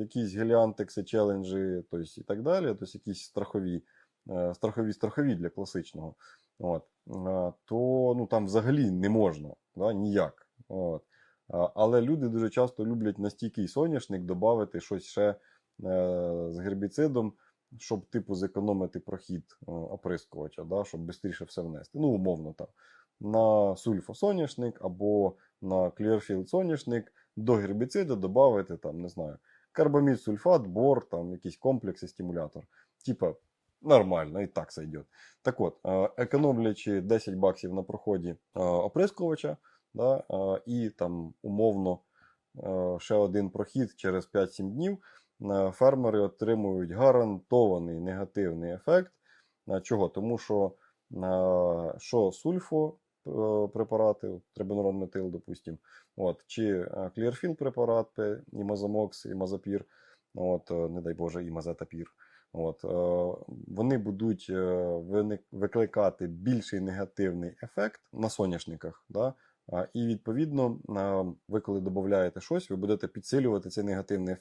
якісь геліантекси, челенджі, тобто і так далі, тобто якісь страхові, е, страхові, страхові для класичного. От, е, то ну, там взагалі не можна, да, ніяк. От. Але люди дуже часто люблять на стійкий соняшник додати щось ще е, з гербіцидом, щоб типу зекономити прохід е, оприскувача, да, щоб швидше все внести. Ну, умовно там. На сульфосоняшник або на Clearfield соняшник до гербіциду додати там, не знаю, карбамід, сульфат, бор, там якісь комплекси, стимулятор. Типа, нормально, і так сойдет. Так от, е, економлячи 10 баксів на проході е, оприскувача, да, е, і там умовно ще один прохід через 5-7 днів, фермери отримують гарантований негативний ефект. Чого? Тому що, що сульфо препарати, трибенурон метил, допустим, от, чи е, Clearfield препарати, імазомокс, імазопір, от, е, не дай Боже, імазетапір. От, е, вони будуть е, викликати більший негативний ефект на соняшниках. Да? І відповідно, е, ви коли додаєте щось, ви будете підсилювати цей негативний ефект.